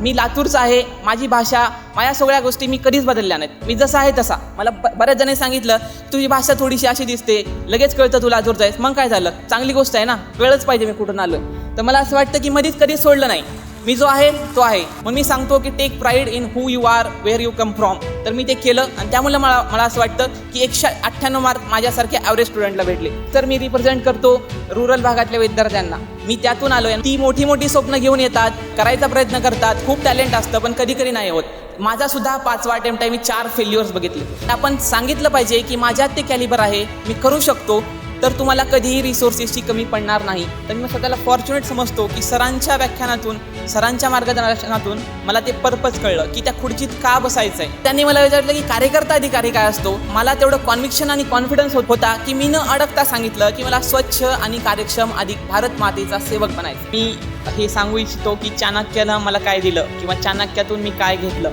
मी लातूरचा आहे माझी भाषा माझ्या सगळ्या गोष्टी मी कधीच बदलल्या नाहीत. मी जसा आहे तसा. मला ब बऱ्याच जणांनी सांगितलं तुझी भाषा थोडीशी अशी दिसते लगेच कळतं तू लातूरचा आहेस. मग काय झालं? चांगली गोष्ट आहे ना? कळच पाहिजे मी कुठून आलो तर मला असं वाटतं की मधीच कधीच सोडलं नाही. मी जो आहे तो आहे. मग मी सांगतो की take pride in who you are where you come from तर मी ते केलं आणि त्यामुळे मला मला असं वाटतं की एकशे अठ्ठ्याण्णव मार्क माझ्यासारख्या ॲव्हरेज स्टुडंटला भेटले. तर मी रिप्रेझेंट करतो रुरल भागातल्या विद्यार्थ्यांना. मी त्यातून आलो आहे ती मोठी मोठी स्वप्न घेऊन येतात करायचा प्रयत्न करतात. खूप टॅलेंट असतं पण कधी कधी नाही होत. माझा सुद्धा पाचवा अटेम्प्ट आहे मी चार फेल्युअर्स बघितले. आपण सांगितलं पाहिजे की माझ्यात ते कॅलिबर आहे. मी करू शकतो तर तुम्हाला कधीही रिसोर्सेसची कमी पडणार नाही. तर मी स्वतःला फॉर्च्युनेट समजतो की सरांच्या व्याख्यानातून सरांच्या मार्गदर्शनातून मला ते पर्पज कळलं की त्या खुर्चीत का बसायचं आहे त्यांनी मला विचारलं की कार्यकर्ता अधिकारी काय असतो? मला तेवढं कॉन्व्हिक्शन आणि कॉन्फिडन्स होत होता की मी न अडकता सांगितलं की मला स्वच्छ आणि कार्यक्षम अधिक भारत मातेचा सेवक बनायचं. मी हे सांगू इच्छितो की चाणक्यानं मला काय दिलं किंवा चाणक्यातून मी काय घेतलं?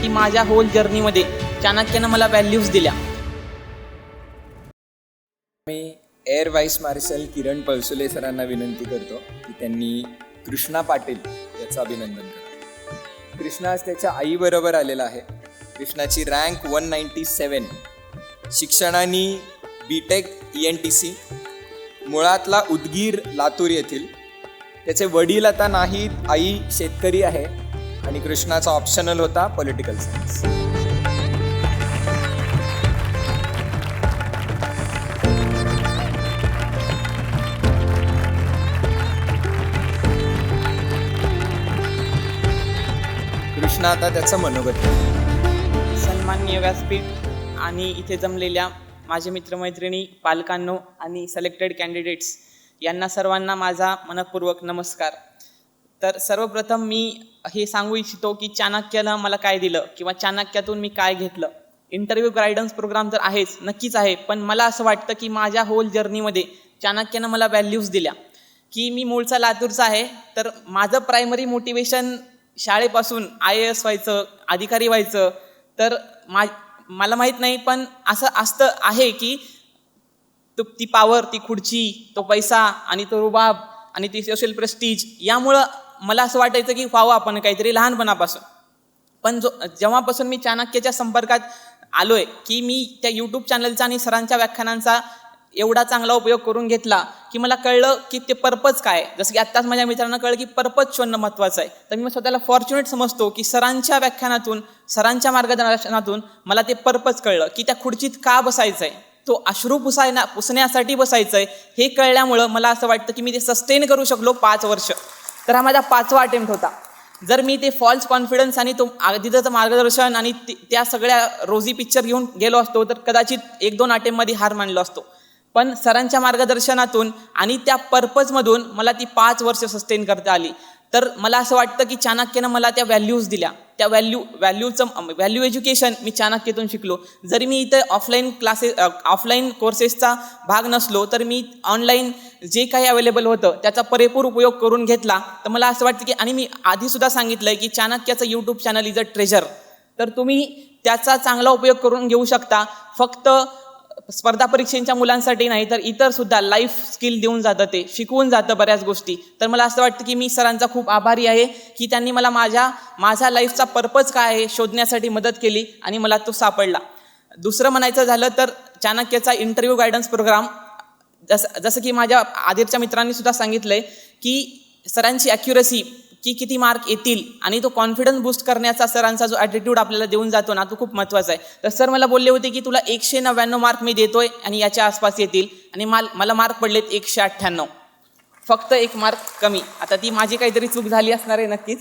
की माझ्या होल जर्नीमध्ये चाणक्यानं मला व्हॅल्यूज दिल्या. Air vice marshal Kiran Palsule सरांना विनंती करतो की त्यांनी कृष्णा पाटील याचं अभिनंदन करा. कृष्णा आज त्याच्या आईबरोबर आलेला आहे. कृष्णाची रँक वन नाईन्टी सेवन. शिक्षणाने B Tech E N T C मुळातला Udgir Latur येथील. त्याचे वडील आता नाहीत आई शेतकरी आहे आणि कृष्णाचा ऑप्शनल होता पॉलिटिकल सायन्स कृष्णा आता त्याचं मनोगत. सन्मान व्यासपीठ आणि इथे जमलेल्या माझे मित्रमैत्रिणी पालकांनो आणि सिलेक्टेड कॅन्डिडेट्स यांना सर्वांना माझा मनपूर्वक नमस्कार. तर सर्वप्रथम मी हे सांगू इच्छितो की चाणक्यानं मला काय दिलं किंवा चाणक्यातून मी काय घेतलं. इंटरव्ह्यू गायडन्स प्रोग्राम तर आहेच नक्कीच आहे पण मला असं वाटतं की माझ्या होल जर्नीमध्ये चाणक्यानं मला व्हॅल्यूज दिल्या. की मी मूळचा लातूरचा आहे तर माझं प्रायमरी मोटिवेशन शाळेपासून आय ए एस व्हायचं अधिकारी व्हायचं तर मा मला माहीत नाही पण असं असतं आहे की तो ती पावर ती खुर्ची तो पैसा आणि तो रुबाब आणि ती सोशल प्रेस्टीज यामुळं मला असं वाटायचं की व्हावं आपण काहीतरी लहानपणापासून. पण जो जेव्हापासून मी चाणक्याच्या संपर्कात आलो आहे की मी त्या यूट्यूब चॅनलचा आणि सरांच्या व्याख्यानांचा एवढा चांगला उपयोग करून घेतला की मला कळलं की ते पर्पज काय आहे. जसं की आत्ताच माझ्या मित्रांना कळलं की पर्पज शोधणं महत्त्वाचं आहे. तर मी स्वतःला फॉर्च्युनेट समजतो की सरांच्या व्याख्यानातून सरांच्या मार्गदर्शनातून मला ते पर्पज कळलं की त्या खुर्चीत का बसायचं आहे तो अश्रू पुसायना पुसण्यासाठी बसायचं आहे हे कळल्यामुळं मला असं वाटतं की मी ते सस्टेन करू शकलो पाच वर्ष. तर हा माझा पाचवा अटेम्प्ट होता. जर मी ते फॉल्स कॉन्फिडन्स आणि तो तिथंचं मार्गदर्शन आणि ते- त्या सगळ्या रोजी पिक्चर घेऊन गेलो असतो तर कदाचित एक दोन अटेम्पमध्ये हार मानलो असतो. पण सरांच्या मार्गदर्शनातून आणि त्या पर्पजमधून मला ती पाच वर्ष सस्टेन करता आली. तर मला असं वाटतं की चाणक्यानं मला त्या व्हॅल्यूज दिल्या. त्या व्हॅल्यू व्हॅल्यूचं व्हॅल्यू एज्युकेशन मी चाणक्यातून शिकलो. जरी मी इथं ऑफलाईन क्लासेस ऑफलाईन कोर्सेसचा भाग नसलो तर मी ऑनलाईन जे काही अवेलेबल होतं त्याचा पुरेपूर उपयोग करून घेतला. तर मला असं वाटतं की आणि मी आधीसुद्धा सांगितलं आहे की चाणक्याचं YouTube channel is a treasure तर तुम्ही त्याचा चांगला उपयोग करून घेऊ शकता. फक्त स्पर्धा परीक्षेच्या मुलांसाठी नाही तर इतर सुद्धा लाईफ स्किल देऊन जातं ते शिकवून जातं बऱ्याच गोष्टी. तर मला असं वाटतं की मी सरांचा खूप आभारी आहे की त्यांनी मला माझ्या माझा लाईफचा पर्पज काय आहे शोधण्यासाठी मदत केली आणि मला तो सापडला. दुसरं म्हणायचं झालं तर चाणक्याचा इंटरव्ह्यू गायडन्स प्रोग्राम जसं जसं की माझ्या आधीच्या मित्रांनी सुद्धा सांगितलंय की सरांची ॲक्युरसी की किती मार्क येतील आणि तो कॉन्फिडन्स बूस्ट करण्याचा सरांचा जो ॲटिट्यूड आपल्याला देऊन जातो ना तो खूप महत्त्वाचा आहे. तर सर मला बोलले होते की तुला एकशे नव्याण्णव मार्क मी देतोय आणि याच्या आसपास येतील आणि माल मला मार्क पडलेत एकशे अठ्ठ्याण्णव. फक्त एक मार्क कमी. आता ती माझी काहीतरी चूक झाली असणार आहे नक्कीच.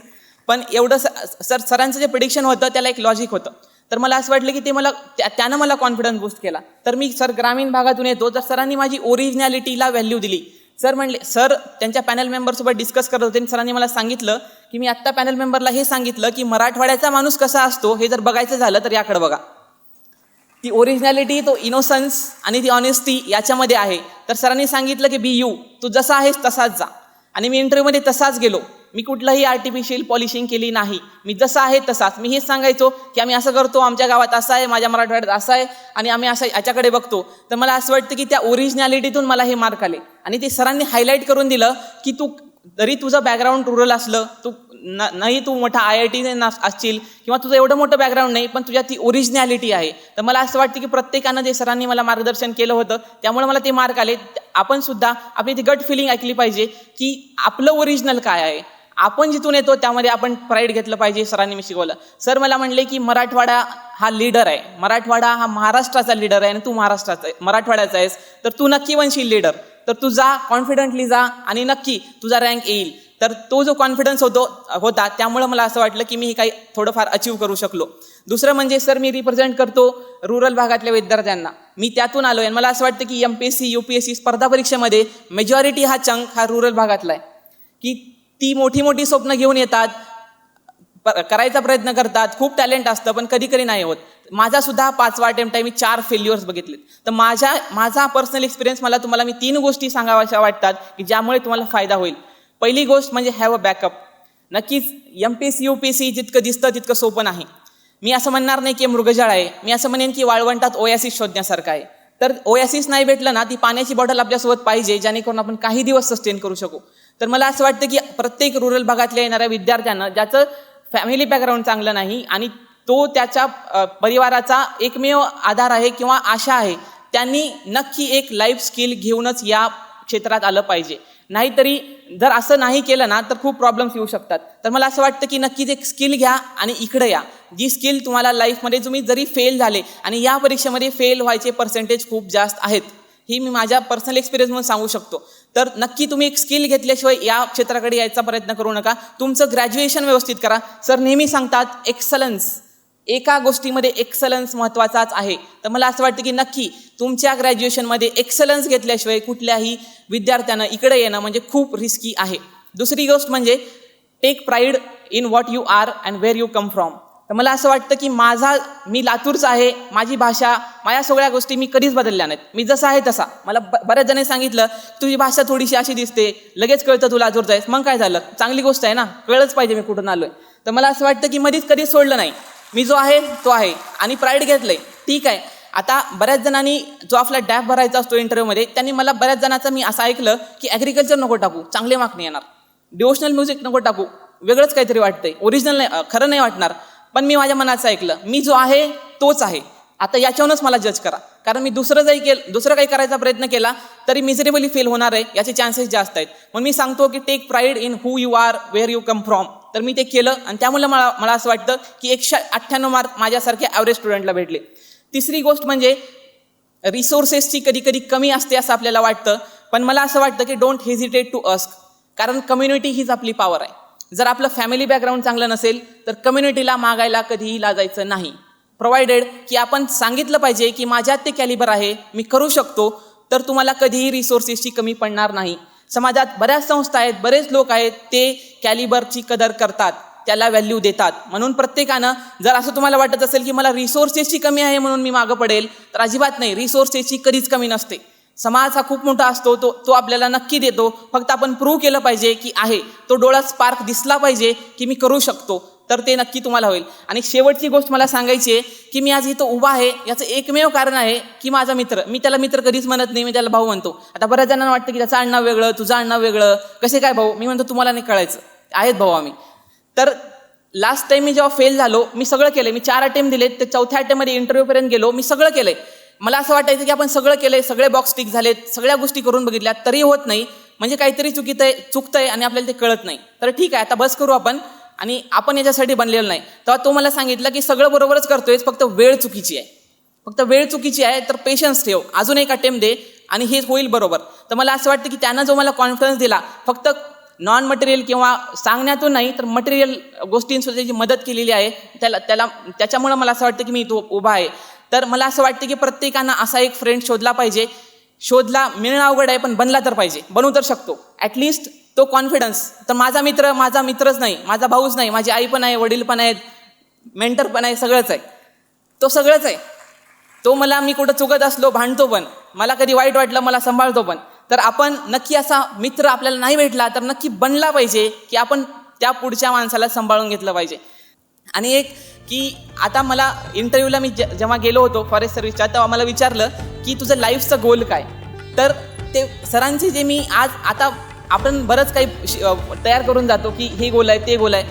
पण एवढं स- सर सरांचं जे प्रिडिक्शन होतं त्याला एक लॉजिक होतं. तर मला असं वाटलं की ते मला त्या- त्यानं मला कॉन्फिडन्स बूस्ट केला. तर मी सर ग्रामीण भागातून येतो. तर सरांनी माझी ओरिजिनॅलिटीला व्हॅल्यू दिली सर म्हणले सर त्यांच्या पॅनल मेंबरसोबत डिस्कस करत होते आणि सरांनी मला सांगितलं की मी आत्ता पॅनल मेंबरला हे सांगितलं की मराठवाड्याचा माणूस कसा असतो हे जर बघायचं झालं तर याकडे बघा. ती ओरिजिनॅलिटी तो इनोसन्स आणि ती ऑनेस्टी याच्यामध्ये आहे. तर सरांनी सांगितलं की बी यू तू जसा आहेस तसाच जा. आणि मी इंटरव्ह्यूमध्ये तसाच गेलो. मी कुठलंही आर्टिफिशियल पॉलिशिंग केली नाही. मी जसा आहे तसाच. मी हेच सांगायचो की आम्ही असं करतो आमच्या गावात असं आहे माझ्या मराठवाड्यात असं आहे आणि आम्ही असं याच्याकडे बघतो. तर मला असं वाटतं की त्या ओरिजिनॅलिटीतून मला हे मार्क आले. आणि ते सरांनी हायलाईट करून दिलं की तू जरी तुझं बॅकग्राऊंड रुरल असलं तू न नाही तू मोठा आय आय टी असशील किंवा तुझं एवढं मोठं बॅकग्राऊंड नाही पण तुझ्या ती ओरिजिनॅलिटी आहे. तर मला असं वाटतं की प्रत्येकानं जे सरांनी मला मार्गदर्शन केलं होतं त्यामुळे मला ते मार्क आले. आपण सुद्धा आपली ती गट फिलिंग ऐकली पाहिजे की आपलं ओरिजिनल काय आहे. आपण जिथून येतो त्यामध्ये आपण प्राईड घेतलं पाहिजे सरांनी मी शिकवलं. सर मला म्हणले की मराठवाडा हा लीडर आहे. मराठवाडा हा महाराष्ट्राचा लीडर आहे आणि तू महाराष्ट्राचा आहे. मराठवाड्याचा आहेस. तर तू नक्की बनशील लीडर तर तू जा कॉन्फिडंटली जा आणि नक्की तुझा रँक येईल. तर तो जो कॉन्फिडन्स होतो होता त्यामुळं मला असं वाटलं की मी हे काही थोडंफार अचीव करू शकलो. दुसरं म्हणजे सर मी रिप्रेझेंट करतो रुरल भागातल्या विद्यार्थ्यांना. मी त्यातून आलो आहे मला असं वाटतं की M P S C U P S C स्पर्धा परीक्षेमध्ये मेजॉरिटी हा चंक हा रुरल भागातला आहे. की ती मोठी मोठी स्वप्न घेऊन येतात करायचा प्रयत्न करतात खूप टॅलेंट असतं पण कधी कधी नाही होत. माझा सुद्धा पाचवा अटेम्प्ट आहे मी चार फेल्युअर्स बघितलेत तर माझ्या माझा पर्सनल एक्सपिरियन्स मला तुम्हाला मी तीन गोष्टी सांगाव्याशा वाटतात की ज्यामुळे तुम्हाला फायदा होईल. पहिली गोष्ट म्हणजे हॅव अ बॅकअप नक्कीच M P C U P C जितकं दिसतं तितकं सोपं नाही. मी असं म्हणणार नाही की मृगजळ आहे. मी असं म्हणेन की वाळवंटात ओयासिस शोधण्यासारखं आहे. तर ओयासिस नाही भेटलं ना ती पाण्याची बॉटल आपल्यासोबत पाहिजे जेणेकरून आपण काही दिवस सस्टेन करू शकू. तर मला असं वाटतं की प्रत्येक रुरल भागातल्या येणाऱ्या विद्यार्थ्यांना ज्याचं फॅमिली बॅकग्राऊंड चांगलं नाही आणि तो त्याच्या परिवाराचा एकमेव आधार आहे किंवा आशा आहे त्यांनी नक्की एक लाईफ स्किल घेऊनच या क्षेत्रात आलं पाहिजे. नाहीतरी जर असं नाही केलं ना तर खूप प्रॉब्लेम्स येऊ शकतात. तर मला असं वाटतं की नक्कीच एक स्किल घ्या आणि इकडे या. जी स्किल तुम्हाला लाईफमध्ये तुम्ही जरी फेल झाले आणि या परीक्षेमध्ये फेल व्हायचे पर्सेंटेज खूप जास्त आहेत. ही मी माझ्या पर्सनल एक्सपिरियन्समधून सांगू शकतो. तर नक्की तुम्ही एक स्किल घेतल्याशिवाय या क्षेत्राकडे यायचा प्रयत्न करू नका. तुमचं ग्रॅज्युएशन व्यवस्थित करा. सर नेहमी सांगतात एक्सलन्स एका गोष्टीमध्ये एक्सलन्स महत्त्वाचाच आहे. तर मला असं वाटतं की नक्की तुमच्या ग्रॅज्युएशनमध्ये एक्सलन्स घेतल्याशिवाय कुठल्याही विद्यार्थ्यानं इकडे येणं म्हणजे खूप रिस्की आहे. दुसरी गोष्ट म्हणजे take pride in what you are and where you come from तर मला असं वाटतं की माझा मी लातूरचा आहे माझी भाषा माझ्या सगळ्या गोष्टी मी कधीच बदलल्या नाहीत. मी जसा आहे तसा. मला ब बऱ्याच जणांनी सांगितलं तुझी भाषा थोडीशी अशी दिसते लगेच कळतं तू लातूरचा आहेस. मग काय झालं? चांगली गोष्ट आहे ना? कळलंच पाहिजे मी कुठून आलो आहे तर मला असं वाटतं की मध्येच कधीच सोडलं नाही. मी जो आहे तो आहे. आणि प्राईड आहे ठीक आहे. आता बऱ्याच जणांनी जो आपला डॅप भरायचा असतो इंटरव्ह्यूमध्ये त्यांनी मला बऱ्याच जणांचं मी असं ऐकलं की ॲग्रिकल्चर नको टाकू. चांगले मार्क नाही येणार. डिवोशनल म्युझिक नको टाकू. वेगळंच काहीतरी वाटतंय. ओरिजिनल नाही खरं नाही वाटणार. पण मी माझ्या मनाचं ऐकलं. मी जो आहे तोच आहे. आता याच्यावरूनच मला जज करा. कारण मी दुसरं जरी केलं दुसरं काही करायचा प्रयत्न केला तरी मिझरेबली फेल होणार आहे याचे चान्सेस जास्त आहेत. मग मी सांगतो की take pride in who you are where you come from तर मी ते केलं आणि त्यामुळे मला मला असं वाटतं की एकशे अठ्ठ्याण्णव मार्क माझ्यासारख्या ॲव्हरेज स्टुडंटला भेटले. तिसरी गोष्ट म्हणजे रिसोर्सेसची कधी कधी कमी असते असं आपल्याला वाटतं. पण मला असं वाटतं की डोंट हेजिटेट टू अस्क कारण कम्युनिटी हीच आपली पॉवर आहे. जर आपलं फॅमिली बॅकग्राऊंड चांगलं नसेल तर कम्युनिटीला मागायला कधीही लाजायचं नाही. प्रोव्हाइडेड की आपण सांगितलं पाहिजे की माझ्यात ते कॅलिबर आहे मी करू शकतो तर तुम्हाला कधीही रिसोर्सेसची कमी पडणार नाही. समाजात बऱ्याच संस्था आहेत बरेच लोक आहेत ते कॅलिबरची कदर करतात त्याला व्हॅल्यू देतात. म्हणून प्रत्येकानं जर असं तुम्हाला वाटत असेल की मला रिसोर्सेसची कमी आहे म्हणून मी मागं पडेल तर अजिबात नाही रिसोर्सेसची कधीच कमी नसते. समाज हा खूप मोठा असतो तो तो आपल्याला नक्की देतो. फक्त आपण प्रूव्ह केलं पाहिजे की आहे. तो डोळा स्पार्क दिसला पाहिजे की मी करू शकतो. तर ते नक्की तुम्हाला होईल. आणि शेवटची गोष्ट मला सांगायची आहे की मी आज इथं उभा आहे याचं एकमेव कारण आहे की माझा मित्र. मी त्याला मित्र कधीच म्हणत नाही मी त्याला भाऊ म्हणतो. आता बऱ्याच जणांना वाटतं की त्याचं अण्णा वेगळं तुझं अण्णा वेगळं. कसे काय भाऊ? मी म्हणतो तुम्हाला नाही कळायचं. आहेत भाऊ आम्ही. तर लास्ट टाइम मी जेव्हा फेल झालो मी सगळं केलं मी चार अटेम्प्ट दिलेत ते चौथ्या अटेम्पमध्ये इंटरव्ह्यूपर्यंत गेलो मी सगळं केलंय. मला असं वाटायचं की आपण सगळं केलंय सगळे बॉक्स टिक झालेत सगळ्या गोष्टी करून बघितल्या तरी होत नाही. म्हणजे काहीतरी चुकीत आहे चुकतंय आणि आपल्याला ते कळत नाही. तर ठीक आहे आता बस करू आपण. आणि आपण याच्यासाठी बनलेलं नाही. तेव्हा तो मला सांगितलं की सगळं बरोबरच करतोय फक्त वेळ चुकीची आहे. फक्त वेळ चुकीची आहे तर पेशन्स ठेव. अजून एक अटेम्प्ट दे आणि हे होईल बरोबर. तर मला असं वाटतं की त्यांना जो मला कॉन्फिडन्स दिला फक्त नॉन मटेरियल किंवा सांगण्यातून नाही तर मटेरियल गोष्टींसुद्धा जी मदत केलेली आहे त्याला त्याला त्याच्यामुळं मला असं वाटतं की मी तो उभा आहे. तर मला असं वाटतं की प्रत्येकानं असा एक फ्रेंड शोधला पाहिजे. शोधला मिळणं अवघड आहे पण बनला तर पाहिजे. बनवू तर शकतो. ॲटलिस्ट तो कॉन्फिडन्स तर माझा मित्र माझा मित्रच नाही. माझा भाऊच नाही. माझी आई पण आहे वडील पण आहेत मेंटर पण आहे सगळंच आहे. तो सगळंच आहे. तो मला मी कुठं चुकत असलो भांडतो पण. मला कधी वाईट वाटलं मला सांभाळतो पण. तर आपण नक्की असा मित्र आपल्याला नाही भेटला तर नक्की बनला पाहिजे की आपण त्या पुढच्या माणसाला सांभाळून घेतलं पाहिजे. आणि एक की आता मला इंटरव्ह्यूला मी जे- जेव्हा गेलो होतो फॉरेस्ट सर्व्हिसच्या तेव्हा मला विचारलं की तुझं लाईफचं गोल काय? तर ते सरांचे जे मी आज आता आपण बरंच काही श- तयार करून जातो की हे गोल आहे ते गोल आहे.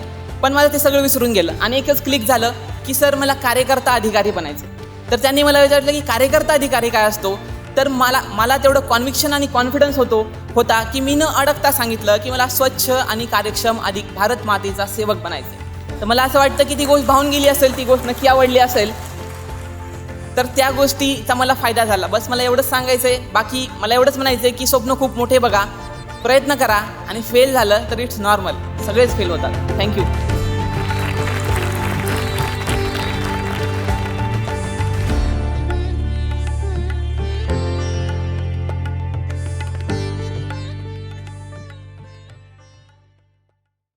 पण मला ते सगळं विसरून गेलं आणि एकच क्लिक झालं की सर मला कार्यकर्ता अधिकारी बनायचं. तर त्यांनी मला विचारलं की कार्यकर्ता अधिकारी काय असतो? तर मला मला तेवढं कॉन्विक्शन आणि कॉन्फिडन्स होतो होता की मी न अडकता सांगितलं की मला स्वच्छ आणि कार्यक्षम अधिक भारत मातेचा सेवक बनायचं. तर मला असं वाटतं की ती गोष्ट भावून गेली असेल ती गोष्ट नक्की आवडली असेल तर त्या गोष्टीचा मला फायदा झाला. बस मला एवढंच सांगायचं आहे बाकी मला एवढंच म्हणायचं आहे की स्वप्न खूप मोठे बघा प्रयत्न करा आणि फेल झालं तर इट्स नॉर्मल सगळेच फेल होतात. Thank you